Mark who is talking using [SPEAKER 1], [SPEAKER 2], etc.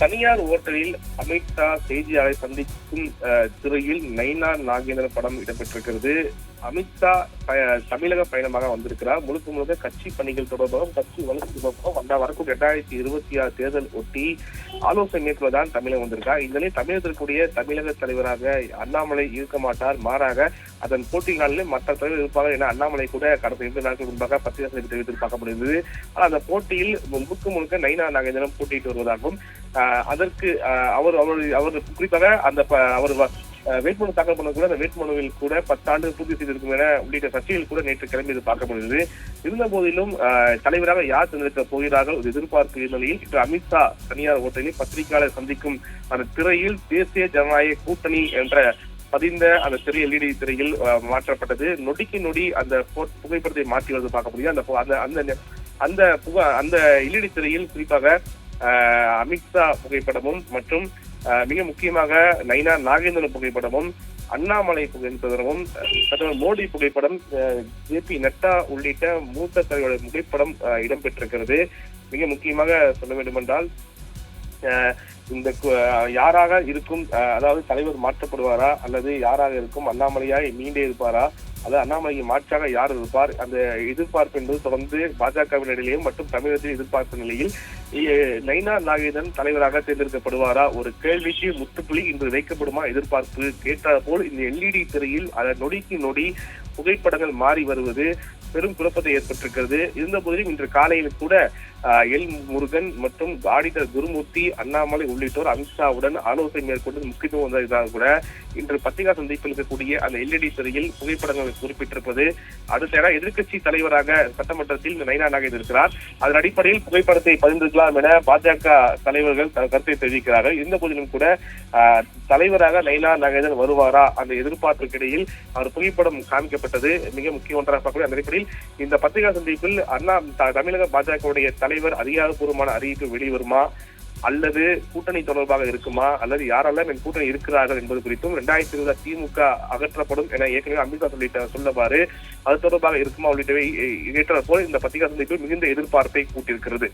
[SPEAKER 1] தனியார் ஓட்டலில் அமித்ஷா செய்தியாளரை சந்திக்கும் திரையில் நைனா நாகேந்திரன் படம் இடம்பெற்றிருக்கிறது. அமித்ஷா தமிழக பயணமாக வந்திருக்கிறார். முழுக்க முழுக்க கட்சி பணிகள் தொடர்பாகவும் கட்சி வளர்ச்சி தொடர்பாகவும் வந்த வரக்கூடிய இரண்டாயிரத்தி இருபத்தி ஆறு தேர்தல் ஒட்டி ஆலோசனை மேற்கொள்ளதான் தமிழகம் வந்திருக்கார் இதனை தமிழகத்திற்குரிய தமிழக தலைவராக அண்ணாமலை இருக்க மாட்டார். மாறாக அதன் போட்டி நாளில் மற்ற தலைவர் இருப்பார்கள் என அண்ணாமலை கூட கடந்த இரண்டு நாட்கள் முன்பாக பத்திரிகை தெரிவித்து பார்க்க முடிந்தது. ஆனால் அந்த போட்டியில் முழுக்க முழுக்க நைனா நாகேந்திரன் போட்டியிட்டு வருவதாகவும் அதற்கு அவர் அவர் அவர் குறிப்பாக அந்த ப- அவர் வ- வேட்புமனு தாக்கல் பண்ண கூட அந்த வேட்புமனுவில் கூட பத்தாண்டு பூர்த்தி செய்திருக்கும் என உள்ளிட்ட சர்ச்சைகள் கூட நேற்று கிளம்பியது பார்க்க முடிந்தது. இருந்த போதிலும் தலைவராக யார் தேர்ந்தெடுக்க போகிறார்கள்? ஒரு எதிர்பார்ப்பு இருந்த நிலையில் இன்று அமித்ஷா தனியார் ஓட்டலில் பத்திரிகையாளர் சந்திக்கும் அந்த திரையில் தேசிய ஜனநாயக கூட்டணி என்ற பதிந்த அந்த திரை எல்இடி திரையில் மாற்றப்பட்டது. நொடிக்கு நொடி அந்த போ- புகைப்படத்தை மாற்றி வருவது பார்க்க முடியும் அந்த அந்த அந்த அந்த புக அந்த எல்இடி திரையில் குறிப்பாக அமித்ஷா புகைப்படமும் மற்றும் மிக முக்கியமாக நைனா நாகேந்திரன் புகைப்படமும் அண்ணாமலை புகைப்படமும் பிரதமர் மோடி புகைப்படம் ஜே பி நட்டா உள்ளிட்ட மூத்த தலைவருடைய புகைப்படம் இடம்பெற்றிருக்கிறது. மிக முக்கியமாக சொல்ல வேண்டுமென்றால் ஆஹ், இந்த யாராக இருக்கும் அதாவது தலைவர் மாற்றப்படுவாரா அல்லது யாராக இருக்கும் அண்ணாமலையாய் மீண்டே இருப்பாரா அல்லது அண்ணாமலைக்கு மாற்றாக யார் இருப்பார் அந்த எதிர்பார்ப்பு என்பது தொடர்ந்து பாஜகவினரிடையும் மற்றும் தமிழகத்தில் எதிர்பார்ப்பு நிலையில் நைனா நாகேந்திரன் தலைவராக தேர்ந்தெடுக்கப்படுவாரா? ஒரு கேள்விக்கு முத்துப்புள்ளி இன்று வைக்கப்படுமா? எதிர்பார்ப்பு கேட்டால் போல் இந்த எல்இடி திரையில் அதன் நொடிக்கு நொடி புகைப்படங்கள் மாறி வருவது பெரும் குழப்பத்தை ஏற்பட்டிருக்கிறது. இருந்த போதிலும் இன்று காலையில் கூட எல் முருகன் மற்றும் ஆடிட்டர் குருமூர்த்தி அண்ணாமலை உள்ளிட்டோர் அமித்ஷாவுடன் ஆலோசனை மேற்கொண்டு முக்கியத்துவம் வந்ததாக கூட இன்று பத்திரிகா சந்திப்பில் இருக்கக்கூடிய அந்த எல்இடி திரையில் புகைப்படங்கள் குறிப்பிட்டிருப்பது. அடுத்த எதிர்க்கட்சி தலைவராக சட்டமன்றத்தில் நைனா நாகேந்திரன் இருக்கிறார். அதன் அடிப்படையில் புகைப்படத்தை பதிந்து இருக்கலாம் என பாஜக தலைவர்கள் கருத்தை தெரிவிக்கிறார்கள். இருந்த போதிலும் கூட தலைவராக நைனா நாகேந்திரன் வருவாரா அந்த எதிர்பார்ப்புக்கிடையில் அவர் புகைப்படம் காமிக்கப்பட்டது மிக முக்கிய ஒன்றாக பார்க்கக்கூடிய அந்த அடிப்படையில் இந்த பத்திரிகா சந்திப்பில் அண்ணா த- தமிழக பாஜகவுடைய தலைவர் அதிகாரப்பூர்வமான அறிவிப்பு வெளிவருமா? அல்லது கூட்டணி தொடர்பாக இருக்குமா? அல்லது யாரெல்லாம் என் கூட்டணி இருக்கிறார்கள் என்பது குறித்தும் ரெண்டாயிரத்தி இருபது திமுக அகற்றப்படும் என ஏற்கனவே அமித்ஷா சொல்லிட்ட சொல்லவாறு அது தொடர்பாக இருக்குமா உள்ளிட்டவை ஏற்றாற் போல் இந்த பத்திரிகா சந்திப்பு மிகுந்த எதிர்பார்ப்பை கூட்டியிருக்கிறது.